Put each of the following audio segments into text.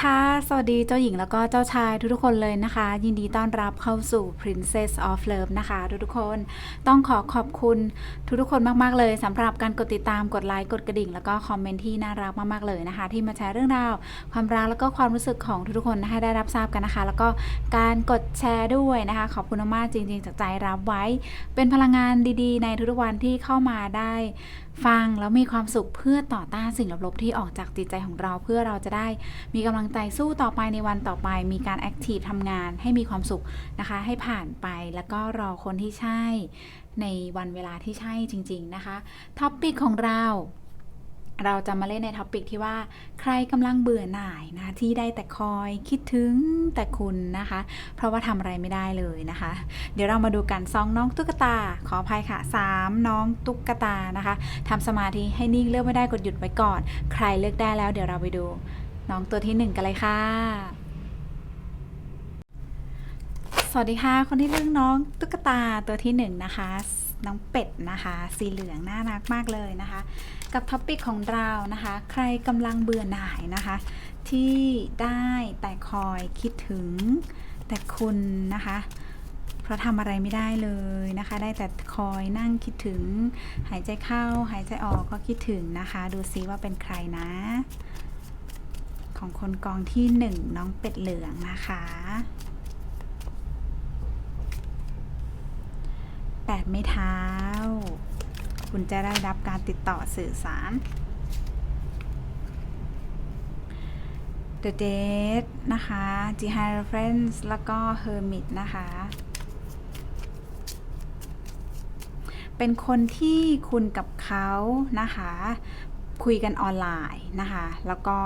สดีค่ะ สวัสดีเจ้าหญิงแล้วก็เจ้าชายทุกๆคนเลยนะคะ ยินดีต้อนรับเข้าสู่ Princess of Love นะคะ ทุกๆคนต้องขอขอบคุณทุกๆคนมากๆเลยสำหรับการกดติดตามกดไลค์กดกระดิ่ง แล้วก็คอมเมนต์ที่น่ารักมากๆเลยนะคะ ที่มาแชร์เรื่องราว ความรักแล้วก็ความรู้สึกของทุกๆคนให้ได้รับทราบกันนะคะ แล้วก็การกดแชร์ด้วยนะคะ ขอบคุณมากๆจริง ๆ จากใจรับไว้ เป็นพลังงานดีๆ ในทุกๆวันที่เข้ามาได้ฟังแล้วมีความสุขเพื่อต่อต้านสิ่งลบๆที่ออกจากจิตใจของเราเพื่อเราจะได้มีกำลังใจสู้ต่อไปในวันต่อไป มีการแอคทีฟทำงานให้มีความสุขนะคะ ให้ผ่านไปแล้วก็รอคนที่ใช่ในวันเวลาที่ใช่จริง ๆนะคะท็อปปิกของเรา เราจะมาเล่นในท็อปิกที่ว่าใครกำลังเบื่อหน่ายนะที่ได้แต่คอยคิดถึงแต่คุณนะคะ เพราะว่าทำอะไรไม่ได้เลยนะคะ เดี๋ยวเรามาดูกันซองน้องตุ๊กตา ขออภัยค่ะสามน้องตุ๊กตานะคะทำสมาธิให้นิ่งเลือกไม่ได้กดหยุดไว้ก่อน ใครเลือกได้แล้วเดี๋ยวเราไปดู น้องตัวที่หนึ่งกันเลยค่ะ สวัสดีค่ะ คนที่เลือกน้องตุ๊กตาตัวที่หนึ่งนะคะน้องเป็ดนะคะ สีเหลืองน่ารักมากเลยนะคะ กับท็อปปิกของเรานะคะ ใครกำลังเบื่อหน่ายนะคะ ที่ได้แต่คอยคิดถึงแต่คุณนะคะ เพราะทำอะไรไม่ได้เลยนะคะ ได้แต่คอยนั่งคิดถึง หายใจเข้า หายใจออกก็คิดถึงนะคะ ดูซิว่าเป็นใครนะ ของคนกองที่หนึ่งน้องเป็ดเหลืองนะคะแปดไม้เท้า คุณจะได้รับการติดต่อสื่อสาร The Date นะคะ The Hierophant แล้วก็ Hermit นะคะ เป็นคนที่คุณกับเขานะคะ คุยกันออนไลน์นะคะ แล้วก็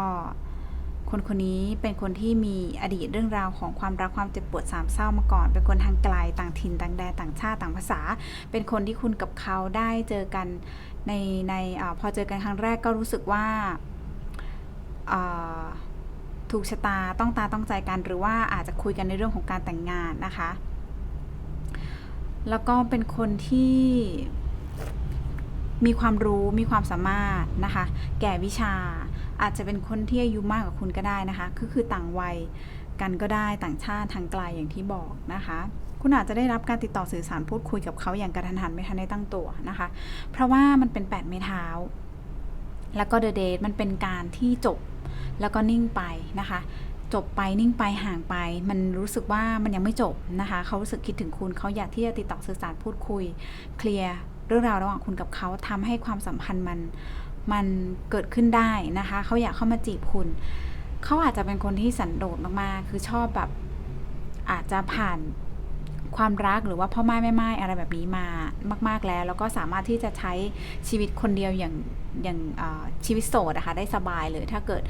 คนคนนี้เป็นคนที่มีอดีตเรื่องราวของความรักความเจ็บปวดสามเศร้ามาก่อน เป็นคนทางไกลต่างถิ่นต่างแดนต่างชาติต่างภาษา เป็นคนที่คุณกับเขาได้เจอกันในในอพอเจอกันครั้งแรกก็รู้สึกว่าถูกชะตาต้องตาต้องใจกันหรือว่าอาจจะคุยกันในเรื่องของการแต่งงานนะคะ แล้วก็เป็นคนที่มีความรู้มีความสามารถนะคะ แก่วิชา อาจจะเป็นคนที่อายุมากกว่าคุณก็ได้นะคะ ก็คือต่างวัยกันก็ได้ต่างชาติทางไกลอย่างที่บอกนะคะ คุณอาจจะได้รับการติดต่อสื่อสารพูดคุยกับเขาอย่างกระทันหันไม่ทันได้ตั้งตัวนะคะ เพราะว่ามันเป็นแปดไม้เท้า แล้วก็เดอะเดทมันเป็นการที่จบแล้วก็นิ่งไปนะคะจบไปนิ่งไปห่างไป มันรู้สึกว่ามันยังไม่จบนะคะเขารู้สึกคิดถึงคุณเขาอยากที่จะติดต่อสื่อสารพูดคุย เคลียร์เรื่องราวระหว่างคุณกับเขาทำให้ความสัมพันธ์มัน มันเกิดขึ้นได้นะคะ เขาอยากเข้ามาจีบคุณ เขาอาจจะเป็นคนที่สันโดษมากๆ คือชอบแบบอาจจะผ่านความรักหรือว่าพ่อไม้แม่ไม้อะไรแบบนี้มามาก ๆแล้ว แล้วก็สามารถที่จะใช้ชีวิตคนเดียวอย่างอย่างชีวิตโสดนะคะได้สบายเลยถ้าเกิด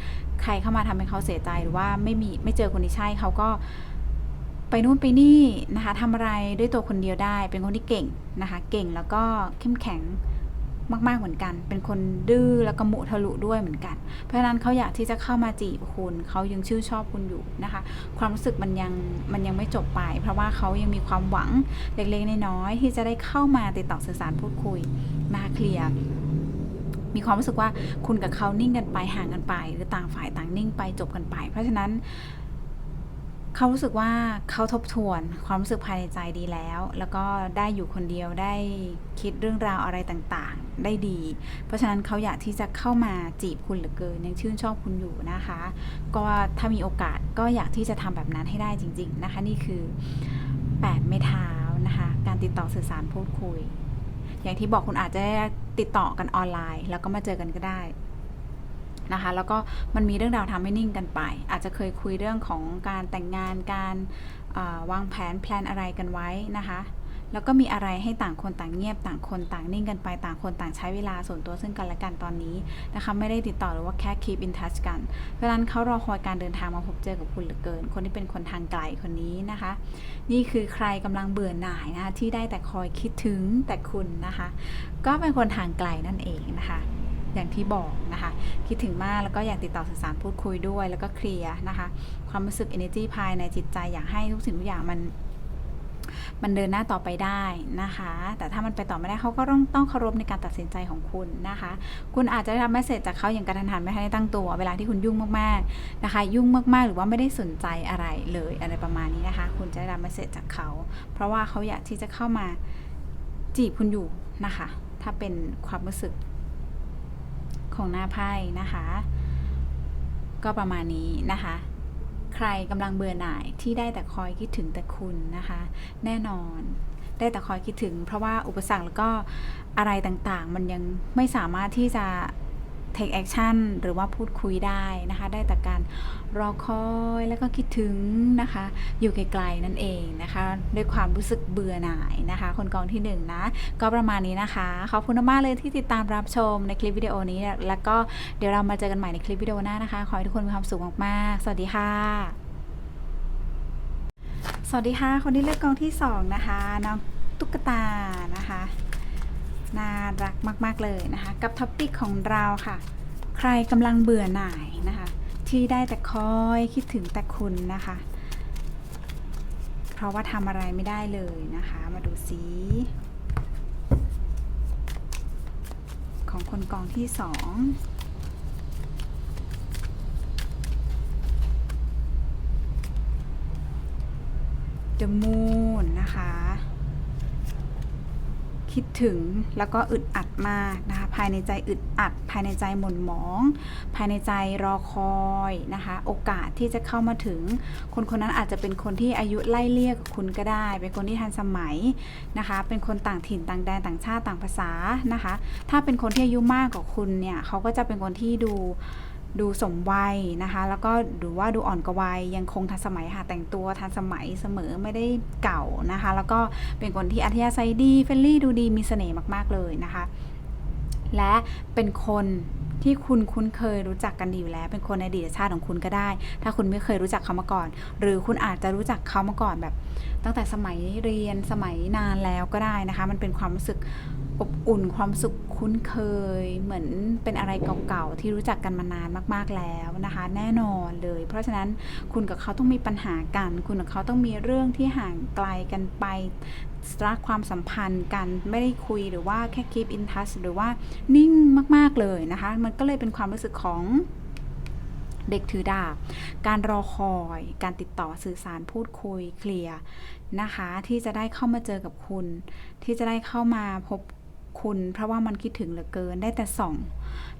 ใครเข้ามาทำให้เขาเสียใจหรือว่าไม่มีไม่เจอคนที่ใช่เขาก็ไปนู่นไปนี่นะคะทำอะไรด้วยตัวคนเดียวได้ เป็นคนที่เก่งนะคะ เก่งแล้วก็เข้มแข็ง มาก ๆเหมือนกัน เป็นคนดื้อแล้วก็มุทะลุด้วยเหมือนกัน เพราะฉะนั้นเขาอยากที่จะเข้ามาจีบคุณเขายังชื่นชอบคุณอยู่นะคะ ความรู้สึกมันยังมันยังไม่จบไป เพราะว่าเขายังมีความหวังเล็กๆน้อยๆที่จะได้เข้ามาติดต่อสื่อสารพูดคุยนะคะเคลียร์มีความรู้สึกว่าคุณกับเขานิ่งกันไปห่างกันไป หรือต่างฝ่ายต่างนิ่งไปจบกันไป เพราะฉะนั้น เขารู้สึกว่าเขาทบทวนความรู้สึกภายในใจดีแล้ว แล้วก็ได้อยู่คนเดียวได้คิดเรื่องราวอะไรต่างๆ ได้ดี เพราะฉะนั้นเขาอยากที่จะเข้ามาจีบคุณเหลือเกินยังชื่นชอบคุณอยู่นะคะ ก็ถ้ามีโอกาสก็อยากที่จะทำแบบนั้นให้ได้จริง ๆนะคะ นี่คือ8ไม้เท้านะคะ การติดต่อสื่อสารพูดคุย อย่างที่บอกคุณอาจจะได้ติดต่อกันออนไลน์ แล้วก็มาเจอกันก็ได้ นะคะ แล้วก็มันมีเรื่องราวทำให้นิ่งกันไป อาจจะเคยคุยเรื่องของการแต่งงานการวางแผนแพลนอะไรกันไว้นะคะแล้วก็มีอะไรให้ต่างคนต่างเงียบต่างคนต่างนิ่งกันไปต่างคนต่างใช้เวลาส่วนตัวซึ่งกันและกันตอนนี้นะคะไม่ได้ติดต่อหรือว่าแค่ keep in touch กัน เพราะฉะนั้นเขารอคอยการเดินทางมาพบเจอกับคุณเหลือเกิน คนที่เป็นคนทางไกลคนนี้นะคะ นี่คือใครกำลังเบื่อหน่ายนะคะที่ได้แต่คอยคิดถึงแต่คุณนะคะ ก็เป็นคนทางไกลนั่นเองนะคะ อย่างที่บอกนะคะ คิดถึงมากแล้วก็อยากติดต่อสื่อสารพูดคุยด้วย แล้วก็เคลียร์นะคะ ความรู้สึก energy ภายในจิตใจอยากให้ทุกสิ่งทุกอย่างมันมันเดินหน้าต่อไปได้นะคะ แต่ถ้ามันไปต่อไม่ได้เขาก็ต้องต้องเคารพในการตัดสินใจของคุณนะคะ คุณอาจจะได้รับเมสเซจจากเขาอย่างกระทันหันไม่ทันได้ตั้งตัว เวลาที่คุณยุ่งมากๆนะคะ ยุ่งมากๆ หรือว่าไม่ได้สนใจอะไรเลยอะไรประมาณนี้นะคะ คุณจะได้รับเมสเซจจากเขา เพราะว่าเขาอยากที่จะเข้ามาจีบคุณอยู่นะคะ ถ้าเป็นความรู้สึก ของหน้าไพ่นะคะ ก็ประมาณนี้นะคะ ใครกำลังเบื่อหน่ายที่ได้แต่คอยคิดถึงแต่คุณนะคะ แน่นอนได้แต่คอยคิดถึง เพราะว่าอุปสรรคแล้วก็อะไรต่างๆ มันยังไม่สามารถที่จะ take action หรือว่าพูดคุยได้นะคะ ได้แต่การรอคอยแล้วก็คิดถึงนะคะ อยู่ไกลๆนั่นเองนะคะ ด้วยความรู้สึกเบื่อหน่ายนะคะ คนกองที่หนึ่งนะ ก็ประมาณนี้นะคะ ขอบคุณมากเลยที่ติดตามรับชมในคลิปวิดีโอนี้ แล้วก็เดี๋ยวเรามาเจอกันใหม่ในคลิปวิดีโอหน้านะคะ ขอให้ทุกคนมีความสุขมากๆ สวัสดีค่ะสวัสดีค่ะ คนที่เลือกกองที่สองนะคะ น้องตุ๊กตานะคะ น่ารักมากๆเลยนะคะ กับท็อปปิกของเราค่ะ ใครกำลังเบื่อหน่ายนะคะ ที่ได้แต่คอยคิดถึงแต่คุณนะคะ เพราะว่าทำอะไรไม่ได้เลยนะคะ มาดูสีของคนกองที่สอง The Moon นะคะ คิดถึงแล้วก็อึดอัดมากนะคะภายในใจอึดอัด ภายในใจหม่นหมอง ภายในใจรอคอยนะคะโอกาสที่จะเข้ามาถึง คนคนนั้นอาจจะเป็นคนที่อายุไล่เลี่ยกับคุณก็ได้ เป็นคนที่ทันสมัยนะคะเป็นคนต่างถิ่นต่างแดนต่างชาติต่างภาษานะคะถ้าเป็นคนที่อายุมากกว่าคุณเนี่ยเขาก็จะเป็นคนที่ดู ดูสมวัยนะคะ แล้วก็ดูว่าดูอ่อนกว่าวัยยังคงทันสมัยค่ะแต่งตัวทันสมัยเสมอไม่ได้เก่านะคะ แล้วก็เป็นคนที่อัธยาศัยดีเฟรนลี่ดูดีมีเสน่ห์มาก ๆ เลยนะคะ และเป็นคนที่คุณคุ้นเคยรู้จักกันดีอยู่แล้ว เป็นคนในอดีตชาติของคุณก็ได้ ถ้าคุณไม่เคยรู้จักเขามาก่อน หรือคุณอาจจะรู้จักเขามาก่อนแบบ ตั้งแต่สมัยเรียนสมัยนานแล้วก็ได้นะคะ มันเป็นความรู้สึกอบอุ่นความสึกคุ้นเคย เหมือนเป็นอะไรเก่าๆที่รู้จักกันมานานมากๆแล้วนะคะ แน่นอนเลย เพราะฉะนั้นคุณกับเขาต้องมีปัญหากัน คุณกับเขาต้องมีเรื่องที่ห่างไกลกันไปรักความสัมพันธ์กันไม่ได้คุยหรือว่าแค่ keep in touch หรือว่านิ่งมากๆเลยนะคะ มันก็เลยเป็นความรู้สึกของเด็กถือดาบ การรอคอย การติดต่อสื่อสารพูดคุยเคลียร์นะคะ ที่จะได้เข้ามาเจอกับคุณ ที่จะได้เข้ามาพบ คุณ เพราะว่ามันคิดถึงเหลือเกินได้แต่ส่อง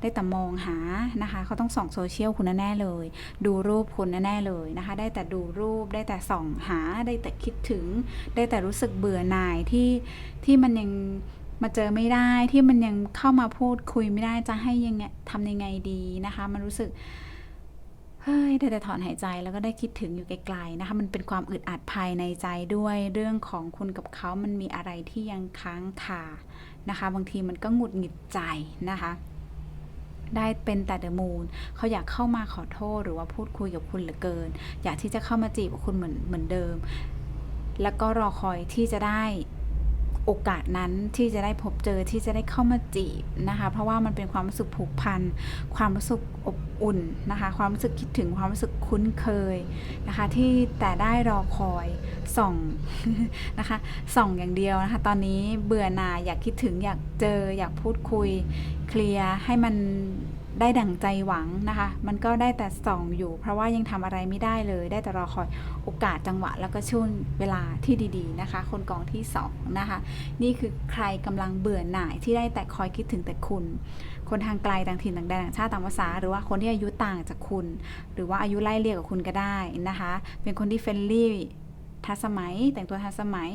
ได้แต่มองหานะคะเขาต้องส่องโซเชียลคุณแน่เลย ดูรูปคุณแน่เลยนะคะ ได้แต่ดูรูปได้แต่ส่องหาได้แต่คิดถึง ได้แต่รู้สึกเบื่อหน่ายที่ที่มันยังมาเจอไม่ได้ที่มันยังเข้ามาพูดคุยไม่ได้จะให้ยังไงทำยังไงดีนะคะ มันรู้สึก เฮ้ยได้แต่ถอนหายใจแล้วก็ได้คิดถึงอยู่ไกลๆนะคะมันเป็นความอึดอัดภายในใจด้วยเรื่องของคุณกับเขามันมีอะไรที่ยังค้างคานะคะ บางทีมันก็หงุดหงิดใจนะคะ ได้เป็นแต่เดอะมูนเขาอยากเข้ามาขอโทษหรือว่าพูดคุยกับคุณเหลือเกิน อยากที่จะเข้ามาจีบกับคุณเหมือนเหมือนเดิม แล้วก็รอคอยที่จะได้ โอกาสนั้นที่จะได้พบเจอที่จะได้เข้ามาจีบนะคะ เพราะว่ามันเป็นความรู้สึกผูกพัน ความรู้สึกอบอุ่นนะคะ ความรู้สึกคิดถึงความรู้สึกคุ้นเคยนะคะ ที่แต่ได้รอคอยส่องนะคะส่องอย่างเดียวนะคะ ตอนนี้เบื่อหน่ายอยากคิดถึงอยากเจออยากพูดคุยเคลียร์ให้มัน ได้ดั่งใจหวังนะคะ มันก็ได้แต่ส่องอยู่ เพราะว่ายังทำอะไรไม่ได้เลย ได้แต่รอคอยโอกาสจังหวะ แล้วก็ช่วงเวลาที่ดีๆนะคะ คนกองที่สองนะคะ นี่คือใครกำลังเบื่อหน่ายที่ได้แต่คอยคิดถึงแต่คุณ คนทางไกลต่างถิ่นต่างแดนต่างชาติต่างภาษา หรือว่าคนที่อายุต่างจากคุณ หรือว่าอายุไล่เลี่ยกับคุณก็ได้นะคะ เป็นคนที่เฟรนลี่ทันสมัย แต่งตัวทันสมัย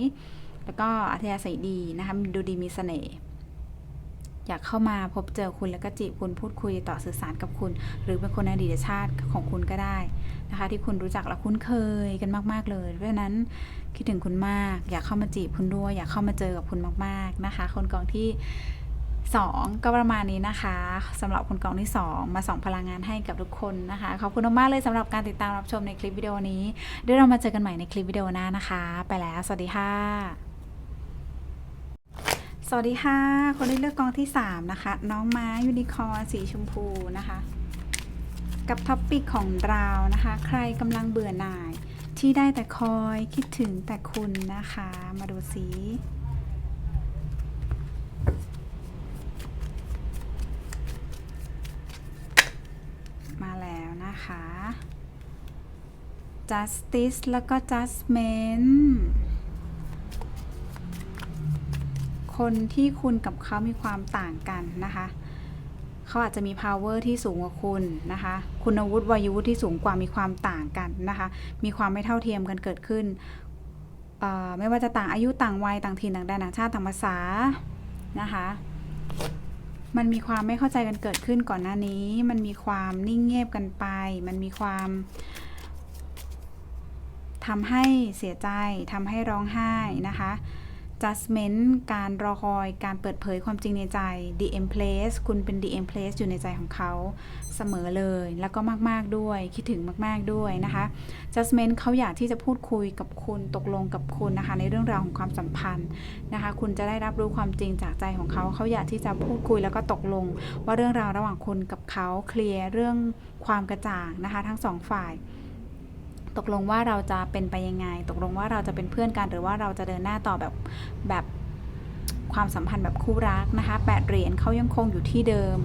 แล้วก็อัธยาศัยดีนะคะ ดูดีมีเสน่ห์ อยากเข้ามาพบเจอคุณแล้วก็จีบคุณพูดคุยต่อสื่อสารกับคุณ หรือเป็นคนในอดีตชาติของคุณก็ได้นะคะ ที่คุณรู้จักและคุ้นเคยกันมาก ๆ เลย เพราะฉะนั้นคิดถึงคุณมาก อยากเข้ามาจีบคุณด้วย อยากเข้ามาเจอกับคุณมาก ๆนะคะ คนกองที่2ก็ประมาณนี้นะคะสำหรับคนกองที่ 2 มาส่องพลังงานให้กับทุกคนนะคะขอบคุณมากเลยสำหรับการติดตามรับชมในคลิปวิดีโอนี้เดี๋ยวเรามาเจอกันใหม่ในคลิปวิดีโอหน้านะคะ ไปแล้ว สวัสดีค่ะ สวัสดีค่ะ คนที่เลือกกองที่ 3 นะคะ น้องม้ายูนิคอร์สีชมพูนะคะ กับท็อปปิกของเรานะคะ ใครกำลังเบื่อหน่าย ที่ได้แต่คอยคิดถึงแต่คุณนะคะ มาดูสิมาแล้วนะคะ justice แล้วก็ judgment คนที่คุณกับเขามีความต่างกันนะคะเขาอาจจะมี power ที่สูงกว่าคุณนะคะ คุณวุฒิวัยวุฒิที่สูงกว่ามีความต่างกันนะคะ มีความไม่เท่าเทียมกันเกิดขึ้น ไม่ว่าจะต่างอายุต่างวัยต่างถิ่นต่างแดนต่างชาติต่างภาษานะคะ มันมีความไม่เข้าใจกันเกิดขึ้นก่อนหน้านี้ มันมีความนิ่งเงียบกันไป มันมีความทำให้เสียใจทำให้ร้องไห้นะคะ judgment การรอคอย การเปิดเผยความจริงในใจ DM place คุณเป็น DM place อยู่ในใจของเขาเสมอเลย แล้วก็มาก ๆ ด้วย คิดถึงมาก ๆ ด้วยนะคะ judgment เขาอยากที่จะพูดคุยกับคุณตกลงกับคุณนะคะ ในเรื่องราวของความสัมพันธ์นะคะ คุณจะได้รับรู้ความจริงจากใจของเขา เขาอยากที่จะพูดคุยแล้วก็ตกลง ว่าเรื่องราวระหว่างคุณกับเขาเคลียร์เรื่องความกระจ่างนะคะ ทั้งสองฝ่าย ตกลงว่าเราจะเป็นไปยังไง ตกลงว่าเราจะเป็นเพื่อนกัน หรือว่าเราจะเดินหน้าต่อแบบแบบความสัมพันธ์แบบคู่รักนะคะแปดเหรียญเขายังคงอยู่ที่เดิม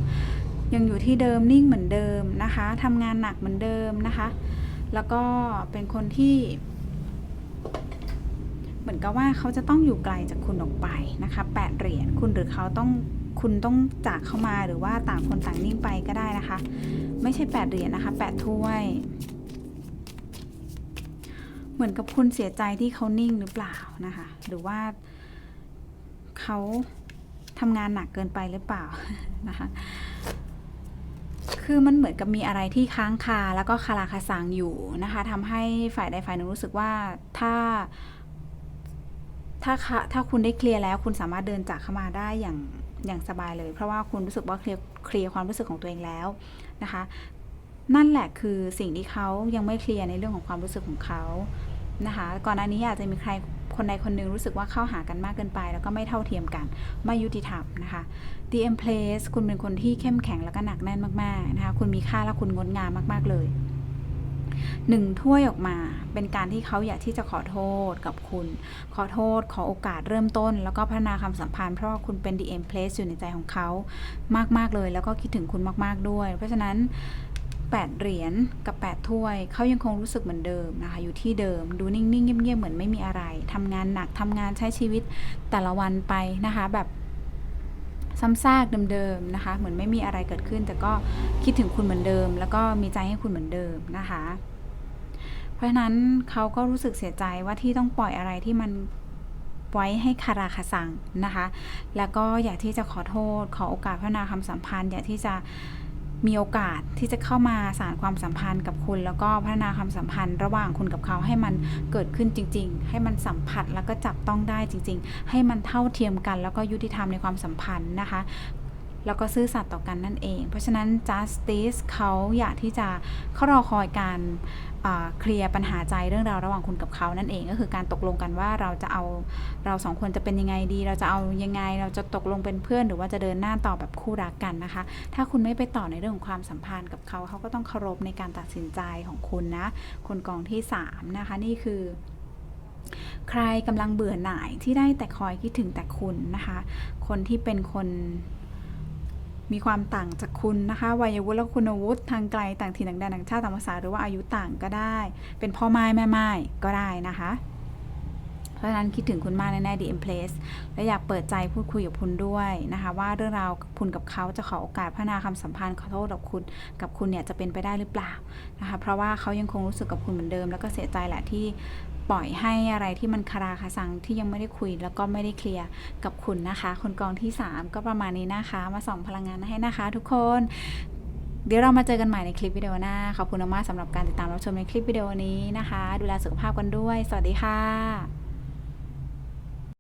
ยังอยู่ที่เดิมนิ่งเหมือนเดิมนะคะทำงานหนักเหมือนเดิมนะคะ แล้วก็เป็นคนที่เหมือนกับว่าเขาจะต้องอยู่ไกลจากคุณออกไปนะคะแปดเหรียญคุณหรือเขาต้องคุณต้องจากเข้ามาหรือว่าต่างคนต่างนิ่งไปก็ได้นะคะ ไม่ใช่แปดเหรียญนะคะแปดถ้วย เหมือนกับคุณเสียใจที่เขานิ่งหรือเปล่านะคะ หรือว่าเขาทำงานหนักเกินไปหรือเปล่านะคะ คือมันเหมือนกับมีอะไรที่ค้างคาแล้วก็คาราคาซังอยู่นะคะทำให้ฝ่ายใดฝ่ายหนึ่งรู้สึกว่าถ้าถ้าถ้าคุณได้เคลียร์แล้ว คุณสามารถเดินจากเข้ามาได้อย่างอย่างสบายเลย เพราะว่าคุณรู้สึกว่าเคลียร์เคลียร์ความรู้สึกของตัวเองแล้วนะคะ นั่นแหละคือสิ่งที่เขายังไม่เคลียร์ในเรื่องของความรู้สึกของเขานะคะ ก่อนหน้านี้อาจจะมีใครคนใดคนหนึ่งรู้สึกว่าเข้าหากันมากเกินไป แล้วก็ไม่เท่าเทียมกัน ไม่ยุติธรรมนะคะ DM place คุณเป็นคนที่เข้มแข็งแล้วก็หนักแน่นมากๆนะคะ คุณมีค่าและคุณงดงามมากๆเลยหนึ่งถ้วยออกมาเป็นการที่เขาอยากที่จะขอโทษกับคุณ ขอโทษขอโอกาสเริ่มต้น แล้วก็พัฒนาความสัมพันธ์เพราะว่าคุณเป็น DM place อยู่ในใจของเขามาก ๆ เลย แล้วก็คิดถึงคุณมาก ๆ ด้วย เพราะฉะนั้น 8 เหรียญกับ 8 ถ้วย เขายังคงรู้สึกเหมือนเดิมนะคะ อยู่ที่เดิม ดูนิ่ง ๆ เงียบ ๆ เหมือนไม่มีอะไร ทำงานหนัก ทำงานใช้ชีวิตแต่ละวันไปนะคะ แบบซ้ำซากเดิม ๆ นะคะ เหมือนไม่มีอะไรเกิดขึ้น แต่ก็คิดถึงคุณเหมือนเดิม แล้วก็มีใจให้คุณเหมือนเดิมนะคะ เพราะฉะนั้นเขาก็รู้สึกเสียใจว่าที่ต้องปล่อยอะไรที่มันไว้ให้คาราคาซังนะคะ แล้วก็อยากที่จะขอโทษ ขอโอกาสพัฒนาความสัมพันธ์ อยากที่จะ มีโอกาสที่จะเข้ามาสารความสัมพันธ์กับคุณ แล้วก็พัฒนาความสัมพันธ์ระหว่างคุณกับเขาให้มันเกิดขึ้นจริง ๆ ให้มันสัมผัสแล้วก็จับต้องได้จริง ๆ ให้มันเท่าเทียมกัน แล้วก็ยุติธรรมในความสัมพันธ์นะคะ แล้วก็ซื่อสัตย์ต่อกันนั่นเอง เพราะฉะนั้น justice เขาอยากที่จะเขารอคอยการเคลียร์ปัญหาใจเรื่องราวระหว่างคุณกับเขานั่นเองก็คือการตกลงกันว่าเราจะเอาเราสองคนจะเป็นยังไงดี เราจะเอายังไงเราจะตกลงเป็นเพื่อน หรือว่าจะเดินหน้าต่อแบบคู่รักกันนะคะ ถ้าคุณไม่ไปต่อในเรื่องของความสัมพันธ์กับเขาเขาก็ต้องเคารพในการตัดสินใจของคุณนะ คนกองที่ 3 นะคะ นี่คือใครกำลังเบื่อหน่ายที่ได้แต่คอยคิดถึงแต่คุณนะคะ คนที่เป็นคน มีความต่างจากคุณนะคะวัยวุฒิและคุณวุฒิทางไกลต่างถิ่นต่างแดนต่างชาติต่างภาษาหรือว่าอายุต่างก็ได้ เป็นพ่อไม้แม่ไม้ก็ได้นะคะ เพราะฉะนั้นคิดถึงคุณมากแน่ๆ DM Place และอยากเปิดใจพูดคุยกับคุณด้วยนะคะ ว่าเรื่องราวคุณกับเขาจะขอโอกาสพัฒนาความสัมพันธ์ขอโทษกับคุณกับคุณเนี่ยจะเป็นไปได้หรือเปล่านะคะเพราะว่าเขายังคงรู้สึกกับคุณเหมือนเดิม แล้วก็เสียใจแหละที่ ปล่อยให้อะไรที่มันคาราคาซังที่ยังไม่ได้คุยแล้วก็ไม่ได้เคลียร์กับคุณนะคะ คนกองที่ 3 ก็ประมาณนี้นะคะ มาส่องพลังงานให้นะคะ ทุกคน เดี๋ยวเรามาเจอกันใหม่ในคลิปวิดีโอหน้า ขอบคุณมากสำหรับการติดตามรับชมในคลิปวิดีโอนี้นะคะ ดูแลสุขภาพกันด้วย สวัสดีค่ะ